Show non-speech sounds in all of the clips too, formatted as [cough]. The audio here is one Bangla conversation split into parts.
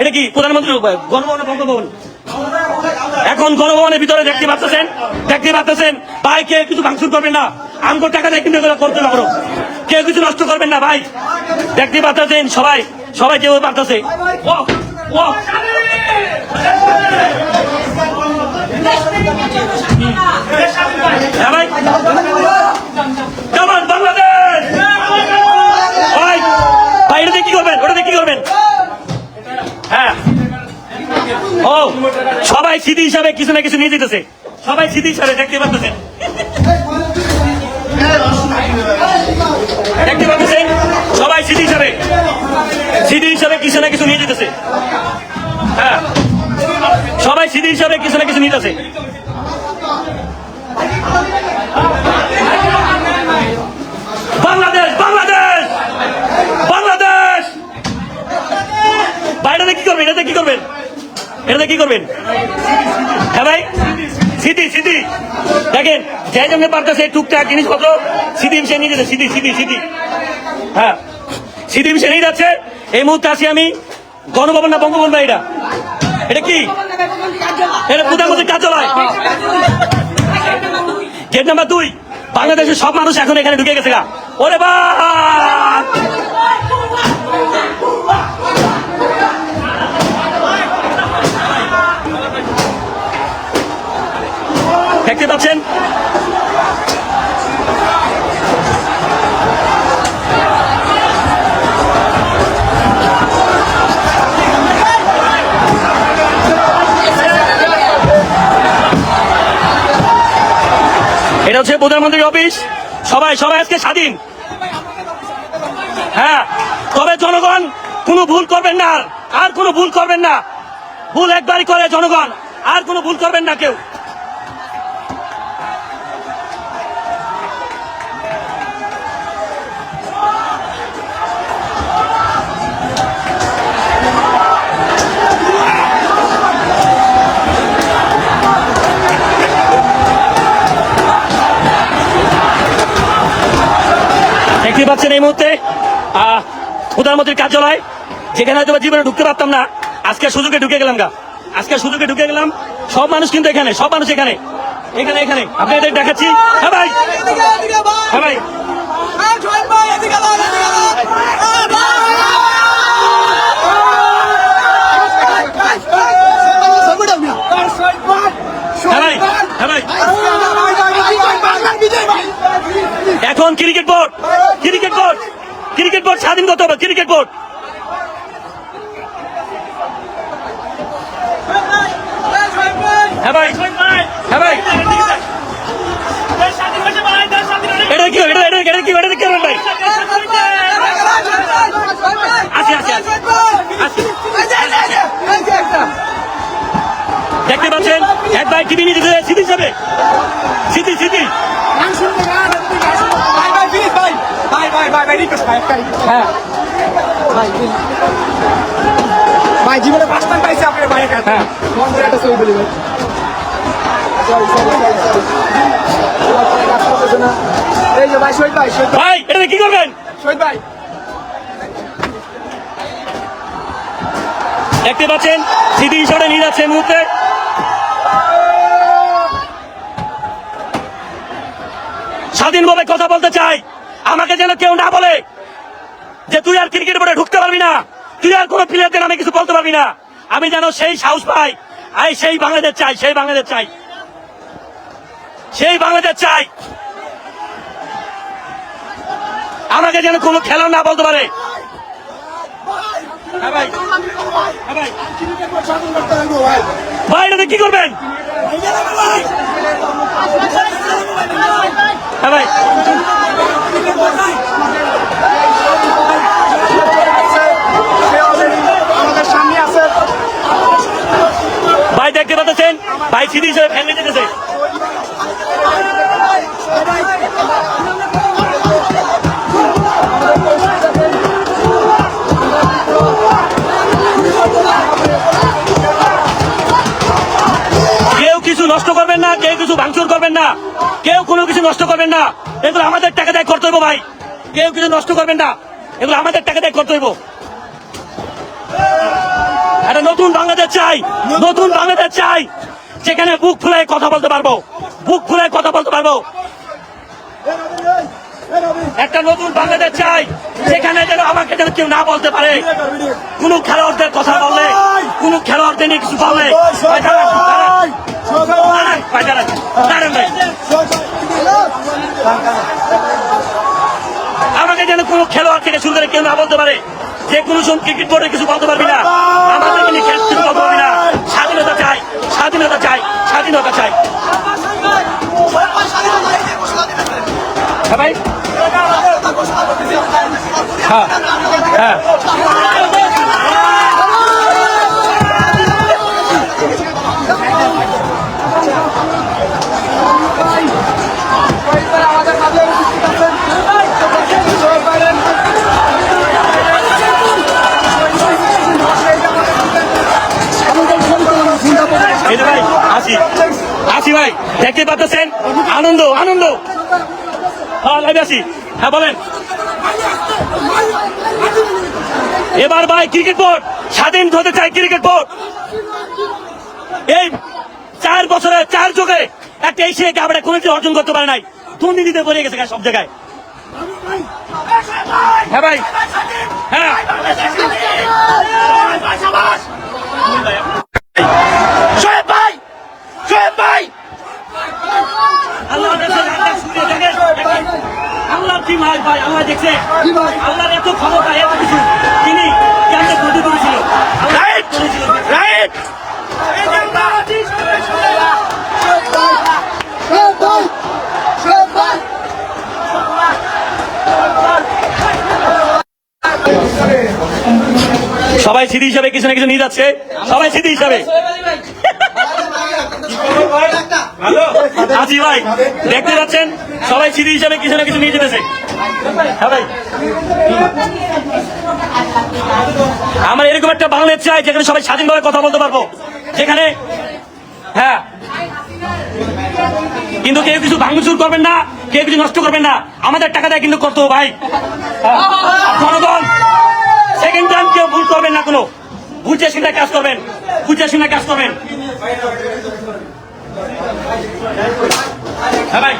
এটা কি প্রধানমন্ত্রী গণভবন বঙ্গভবন? এখন গণভবনের ভিতরে দেখতে পাচ্ছেন দেখতে পাচ্ছেন, ভাই, কেউ কিছু ভাঙচুর করবেন না। আমগো টাকা দিয়ে কিন্তু করতে পারো। কেউ কিছু নষ্ট করবেন না, ভাই। দেখতে পাচ্ছেন সবাই সবাই কেউ ও হ্যাঁ ভাই। সবাই স্মৃতি হিসাবে কিছু না কিছু নিয়ে যেতেছে। সবাই স্মৃতি হিসাবে দেখতে পাচ্ছেন। দেখতে পাচ্ছেন? সবাই স্মৃতি হিসাবে। স্মৃতি হিসাবে কিছু না কিছু নিয়ে যেতেছে। হ্যাঁ। সবাই স্মৃতি হিসাবে কিছু না কিছু নিয়ে নিতেছে বাংলাদেশ বাংলাদেশ বাংলাদেশ বাইরে কি করবেন এটাতে কি করবেন এটাতে কি করবেন? হ্যাঁ ভাই স্মৃতি স্মৃতি দেখেন, যে জন্য পারতেছে টুকটাক জিনিসপত্র স্মৃতি সে নিয়ে যেতে স্মৃতি স্মৃতি স্মৃতি হ্যাঁ স্মৃতি সে নিয়ে যাচ্ছে। এই মুহূর্তে আছি আমি গণভবন না বঙ্গভবন বা এটা? এটা কি? এটা প্রধানমন্ত্রীর কার্যালয়। গেট নাম্বার দুই। বাংলাদেশের সব মানুষ এখন এখানে ঢুকে গেছে গা। ওরে বা দেখতে পাচ্ছেন? এটা হচ্ছে প্রধানমন্ত্রীর অফিস। সবাই সবাই আজকে স্বাধীন। হ্যাঁ তবে জনগণ, কোনো ভুল করবেন না আর। কোনো ভুল করবেন না। ভুল একবারই করে জনগণ, আর কোনো ভুল করবেন না কেউ। দেখতে এই মুহূর্তে প্রধানমন্ত্রীর কার্যালয়, যেখানে হয়তো জীবনে ঢুকতে পারতাম না। আজকে সুযোগে ঢুকে গেলাম গা। আজকে সুযোগে ঢুকে গেলাম। সব মানুষ কিন্তু এখানে, সব মানুষ এখানে। এখানে এখানে। আপনাদের দেখাচ্ছি। হ্যাঁ ভাই। হ্যাঁ ভাই। হ্যাঁ ভাই। হ্যাঁ এখন cricket board cricket board cricket board স্বাধীন করতে হবে, ক্রিকেট বোর্ড। দেখতে পাচ্ছেন, এক ভাই টিভি যেতে স্মৃতি হিসাবে স্মৃতি স্মৃতি ভাই জীবনে ফার্স্ট টাইম পাইছি আপনার ভাইয়ের কাছে হ্যাঁ। একটা ছবি বলি ভাই। এই যে ভাই শহীদ ভাই শহীদ ভাই। ভাই এটা কি করবেন? শহীদ ভাই। দেখতে পাচ্ছেন স্মৃতি হিসাবে নিয়ে যাচ্ছে মুহূর্তে। স্বাধীনভাবে কথা বলতে চাই। আমাকে যেন কেউ না বলে যে তুই আর ক্রিকেট বোর্ডে ঢুকতে পারবি না। তুই আর কোনো প্লেয়ারদের আমি কিছু বলতে পারবি না। আমি যেন সেই সাহস পাই। আই সেই বাংলাদেশ চাই সেই বাংলাদেশ চাই। সেই বাংলাদেশ চাই। আমাকে যেন কোনো খেলা না বলতে পারে। হ্যাঁ ভাই হ্যাঁ ভাই ভাই এটাতে কি করবেন হ্যাঁ ভাই আমাদের সামনে আছে ভাই দেখতে পাচ্ছেন ভাই সিঁড়ি হিসেবে ভেঙে যেতেছে কেউ কিছু নষ্ট করবেন না, কেউ কিছু ভাঙচুর করবেন না, কেউ কোনো কিছু নষ্ট করবেন না। এগুলো আমাদের টাকা দেয় করতে হইব ভাই। কেউ কিছু নষ্ট করবেন না। এগুলো আমাদের টাকা দেয় করতে হইব। একটা নতুন বাংলাদেশ চাই, নতুন বাংলাদেশ চাই। যেখানে বুক ফুলে কথা বলতে পারব। বুক ফুলে কথা বলতে পারব। একটা নতুন বাংলাদেশ চাই, যেখানে যেন আমাকে যেন কেউ না বলতে পারে। কোন খেলোয়াড়দের কথা বললে, কোন খেলোয়াড়দের নিয়ে কিছু ভাই। আমাকে যেন কোনো খেলোয়াড় থেকে শুরু করে কেউ না বলতে পারে। যে কোনো সময় ক্রিকেট বোর্ডে কিছু বলতে পারবি না। আমাদের নিয়ে খেলতে বলতে পারবি না। স্বাধীনতা চাই স্বাধীনতা চাই স্বাধীনতা চাই। হ্যাঁ ভাই? হ্যাঁ হ্যাঁ। ভাই, আসি। আসি ভাই, দেখতে পাচ্ছেন? আনন্দ আনন্দ। হ্যাঁ লাইভে আসি। হ্যাঁ বলেন। এবার ভাই, ক্রিকেট বোর্ড, স্বাধীন হতে চাই ক্রিকেট বোর্ড। এই চার বছরে, চার যুগে একটা এশিয়া কাপ এটা কোনোদিন অর্জন করতে পারে নাই। দুর্নীতিতে পড়ে গেছে সব জায়গায়। হ্যাঁ ভাই। হ্যাঁ শোয়েব ভাই শোয়েব ভাই আল্লাহ দেখছে, আল্লাহ শুনে দেখে, দেখে। আল্লাহর কি মাল ভাই আল্লাহ দেখছে আল্লাহর এত ক্ষমতা এত কিছু। তিনি কেমনে গতি করেছিল? রাইট! রাইট! সবাই স্মৃতি হিসাবে কিছু না কিছু নিয়ে যাচ্ছে। সবাই স্মৃতি হিসাবে। আজি ভাই। দেখতে পাচ্ছেন সবাই স্মৃতি হিসাবে কিছু না কিছু নিয়ে যেতেছে। আমার এরকম একটা বাংলাদেশ চাই যেখানে সবাই স্বাধীনভাবে কথা বলতে পারব। যেখানে হ্যাঁ। কিন্তু কেউ কিছু ভাঙচুর করবেন না, কেউ কিছু নষ্ট করবেন না। আমাদের টাকা দেয় কিন্তু করতো ভাই। হ্যাঁ। জনগণ সেকেন্ড টাইম কেউ ভুল করবেন না কোনো। বুঝে শুনে কাজ করবেন। বুঝে শুনে কাজ করবেন। ভাই।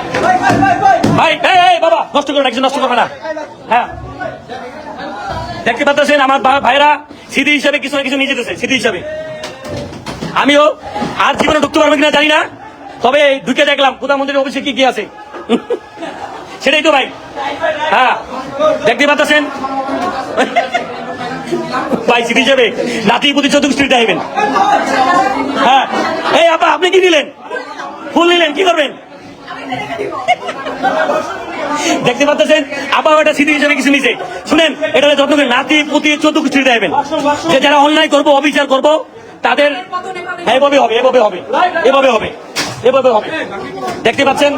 ভাই, এই বাবা, নষ্ট করবে নষ্ট করবে না। হ্যাঁ। দেখতে পাচ্ছেন, আমার ভাইরা স্মৃতি হিসাবে কিছু না কিছু নিয়ে যেতেছে স্মৃতি হিসাবে। আমিও আর জীবনে ঢুকতে পারব কিনা জানি না, তবে ঢুকে দেখলাম প্রধানমন্ত্রীর অফিসে কি কি আছে। [laughs] সেটাই তো, ভাই। হ্যাঁ। দেখতে পাচ্ছেন? [laughs] ভাই স্মৃতি হিসাবে নাতি প্রতি চতুর্থ স্ত্রীতে আইবেন। হ্যাঁ। এই, আপা, আপনি কি নিলেন? ফুল নিলেন, কি করবেন? দেখতে পাচ্ছেন? আবার একটা স্মৃতি হিসেবে কিছু নিছে। শুনেন, এটা যত্ন করে নাতি, পুতি চতুর্থ স্ত্রীতে আইবেন যে যারা অন্যায় করব, অবিচার করব, তাদের এভাবে হবে এভাবে হবে এভাবে হবে এভাবে হবে। দেখতে পাচ্ছেন?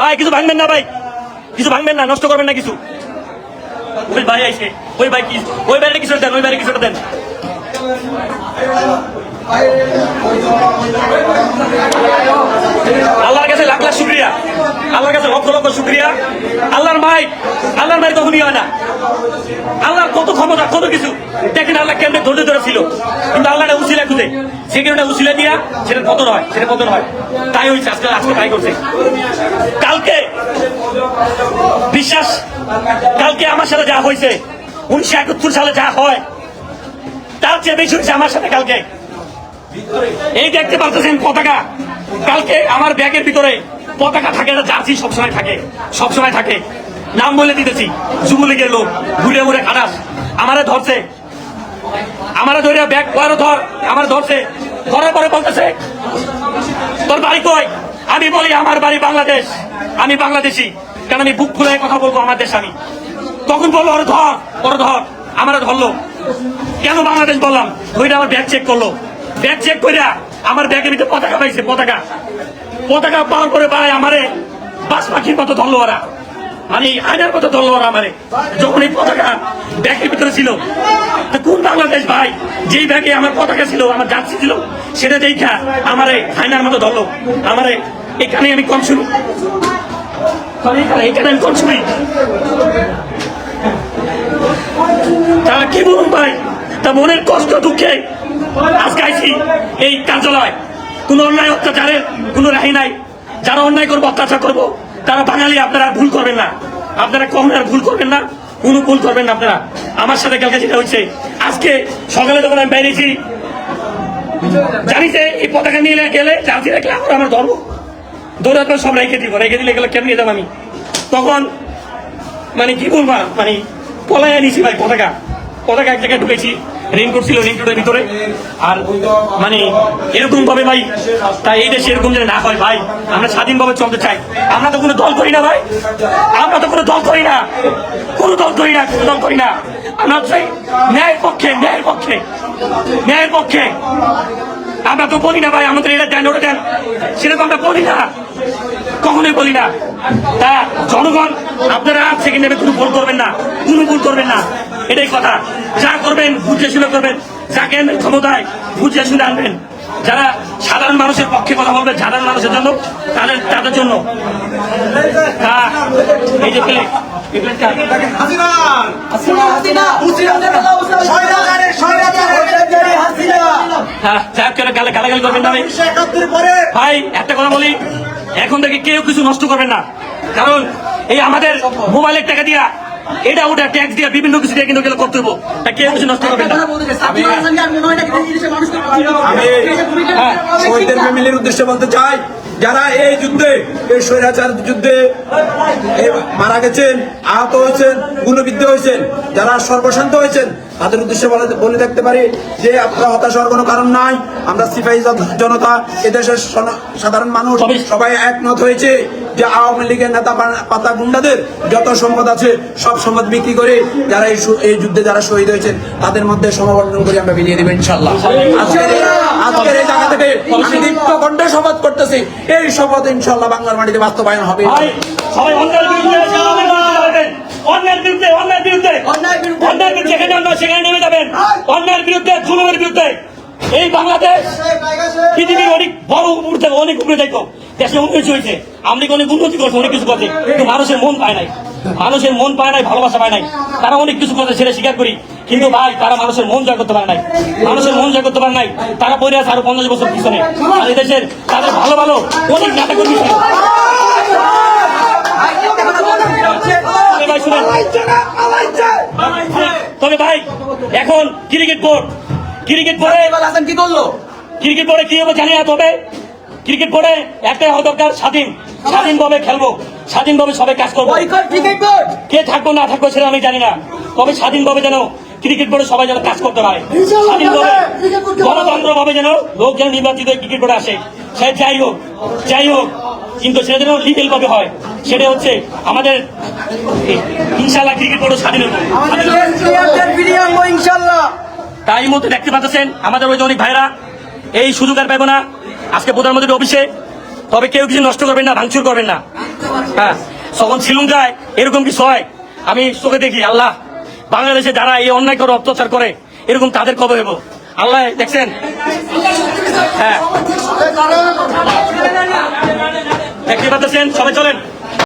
ভাই, কিছু ভাঙবেন না, ভাই। কিছু ভাঙবেন না, নষ্ট করবেন না কিছু। ওই ভাই আইসে ওই ভাই কি? ওই বাইরে কিছু দেন, ওই বাইরে কিছু দেন। আল্লাহর কাছে লাখ লাখ শুক্রিয়া। আল্লাহর কাছে লক্ষ লক্ষ শুক্রিয়া। আল্লাহর মাই, আল্লাহর মায়ের কখনই হয় না। আল্লাহর কত ক্ষমতা, কত কিছু। দেখেন আল্লাহ কেমনে ধৈর্য ধরে ছিল কিন্তু আল্লাহটা উচিলা খুঁজে। সে কারণে উচিলা দিয়া, সেটা পতন হয়, সেটা পতন হয়। তাই হয়েছে আজকে আজকে তাই করছে। কালকে বিশ্বাস, কালকে আমার সাথে যা হয়েছে, উনিশশো একাত্তর সালে যা হয়, তার চেয়ে বেশি হয়েছে আমার সাথে কালকে। এই দেখতে পাচ্ছেন পতাকা। কালকে আমার ব্যাগের ভিতরে পতাকা থাকে জার্সি সবসময় থাকে সবসময় থাকে। নাম বলে দিতেছি যুবলীগের লোক ঘুরে ঘুরে খারাস আমারে ধরছে। আমারে ধরে ব্যাগ পরে ধর, আমার ধরছে। ধরার পরে বলতেছে, তোর বাড়ি কই? আমি বলি, আমার বাড়ি বাংলাদেশ। আমি বাংলাদেশি। কারণ আমি বুক খুলে কথা বলব আমার দেশ আমি। তখন বলল, ওরে ধর ওরে ধর, আমারে ধরলো। কেন বাংলাদেশ বললাম? ওইটা আমার ব্যাগ চেক করল। ব্যাগ চেক করে আমার ব্যাগের ভিতরে পতাকা পাইছে, পতাকা। পতাকা পাওয়ার পরে পায় আমারে বাস পাখির মতো ধরলো ওরা। মানে আয়নার মতো ধরলো ওরা আমারে। যখন এই পতাকা ব্যাগের ভিতরে ছিল কোন বাংলাদেশ ভাই? যেই ব্যাগে আমার পতাকা ছিল, আমার জার্সি ছিল, সেটা দেখা আমারে আয়নার মতো ধরলো। আমারে এখানে আমি কম শুনি। সরি এখানে আমি কোন ছবি তারা কি বলুন ভাই তা মনের কষ্ট, দুঃখে আজকে আইছি এই কার্যালয়। কোন অন্যায় অত্যাচারের কোনো রাহি নাই। যারা অন্যায় করব, অত্যাচার করব, তারা বাঙালি, আপনারা ভুল করবেন না। আপনারা কখন আর ভুল করবেন না। কোনো ভুল করবেন না আপনারা। আমার সাথে কালকে যেটা হচ্ছে আজকে সকালে যখন আমি বেরিয়েছি জানি এই পতাকা নিয়ে গেলে জানছি রাখলে আমার আমার দৌড়াতে সব রেখে দিব, রেখে দিলে এগুলো কেমন যাব আমি? তখন মানে কি বলব মানে পলাই আনিছি ভাই, পতাকা। পতাকা এক জায়গায় ঢুকেছি রেনকোট ছিল রেনকোটের ভিতরে। আর মানে এরকম ভাবে ভাই, তাই এই দেশে এরকম যেন না হয় ভাই, আমরা স্বাধীনভাবে চলতে চাই। আমরা তো কোনো দল করি না ভাই। আমরা তো কোনো দল করি না। কোনো দল করি না, কোনো দল করি না। আমরা চাই ন্যায়ের পক্ষে ন্যায়ের পক্ষে ন্যায়ের পক্ষে। আমরা তো বলি না ভাই আমাদের এটা দেন ওটা দেন সেটা তো আমরা বলি না কখনোই বলি না তা জনগণ আপনারা সেকেন্ড নেবে কোনো ভুল করবেন না কোনো ভুল করবেন না এটাই কথা যা করবেন বুঝে শুনে করবেন যাকে ক্ষমতায় বুঝে শুনে আনবেন যারা সাধারণ মানুষের পক্ষে কথা বলবে সাধারণ মানুষের জন্য তাদের তাদের জন্য এই যে হ্যাঁ করে গালে গালাগালি করবেন না ভাই। একটা কথা বলি। এখন থেকে কেউ কিছু নষ্ট করবেন না। কারণ এই আমাদের মোবাইলের টাকা দিয়া এটা ওটা ট্যাক্স দিয়া বিভিন্ন কিছু দিয়ে কিন্তু এগুলো করতে হব তা কেউ কিছু নষ্ট করবেন না। হ্যাঁ। শহীদদের ফ্যামিলির উদ্দেশ্যে বলতে চাই যারা এই যুদ্ধে এই স্বৈরাচার যুদ্ধে মারা গেছেন আহত হয়েছেন গুণবিদ্ধ হয়েছেন যারা সর্বশান্ত হয়েছেন তাদের উদ্দেশ্যে বলে বলে দেখতে পারি যে আপনারা হতাশ হওয়ার কোনো কারণ নাই। আমরা সিপাহী জন- জনতা এদেশের সাধারণ মানুষ সবাই- একমত হয়েছে যে আওয়ামী লীগের নেতা পাতা গুন্ডাদের যত সম্পদ আছে সব সম্পদ বিক্রি করে যারা এই যুদ্ধে যারা শহীদ হয়েছেন তাদের মধ্যে সমবর্তন করে আমরা বিলিয়ে দেবো ইনশাল্লাহ আজকের এই- আজকের এই জায়গা থেকে আমি দীপ্ত কণ্ঠে শপথ করতেছি। এই শপথ ইনশাল্লাহ বাংলার মাটিতে বাস্তবায়ন হবে। ভাই অন্যায়ের বিরুদ্ধে। আমাদের বিরুদ্ধে। যাবেন। অন্যায়ের বিরুদ্ধে যেখানে অন্যায় সেখানে নেমে যাবেন। অন্যায়ের বিরুদ্ধে জুলুমের বিরুদ্ধে। এই বাংলাদেশ পৃথিবীর অনেক বড় উপর থেকে অনেক উপরে যাইতো। দেশে উন্নতি হয়েছে। আমরা অনেক উন্নতি করছে অনেক কিছু করছে কিন্তু মানুষের মন পায় নাই। মানুষের মন পায় নাই ভালোবাসা পায় নাই। তারা অনেক কিছু করছে সেটা স্বীকার করি। কিন্তু ভাই তারা মানুষের মন জয় করতে পারে নাই। মানুষের মন জয় করতে পারে নাই। তারা পড়ে আছে আরও পঞ্চাশ বছর পিছনে। আর দেশের তাদের ভালো ভালো অনেক কর্মী ছিল তবে ভাই এখন ক্রিকেট বোর্ড ক্রিকেট বোর্ডে হাসান কি করল? ক্রিকেট বোর্ডে কি হবে জানি না তবে ক্রিকেট বোর্ডে একটাই হওয়া দরকার স্বাধীন। স্বাধীনভাবে খেলব। স্বাধীনভাবে সবাই কাজ করব। কে থাকব না থাকব সেটা আমি জানি না। তবে স্বাধীনভাবে যেন ক্রিকেট বোর্ডে সবাই যেন কাজ করতে পারে। স্বাধীনভাবে গণতন্ত্র ভাবে যেন লোক যেন নির্বাচিত ক্রিকেট বোর্ডে আসে। সে যাই হোক যাই হোক কিন্তু সেটা যেন লিগেল ভাবে হয় সেটা হচ্ছে আমাদের ইনশাল্লাহ ক্রিকেট বোর্ড স্বাধীন তাই এই মুহূর্তে দেখতে পাচ্ছেন আমাদের ওই অনেক ভাইরা এই সুযোগ আর পাবো না। আজকে প্রধানমন্ত্রীর অফিসে তবে কেউ কিছু নষ্ট করবেন না ভাঙচুর করবেন না। হ্যাঁ যখন শ্রীলঙ্কায় এরকম কিছু হয় আমি চোখে দেখি আল্লাহ বাংলাদেশে যারা এই অন্যায় করে অত্যাচার করে এরকম তাদের কবে হব। আল্লাহ দেখছেন? হ্যাঁ। দেখতে পাচ্ছেন সবাই চলেন।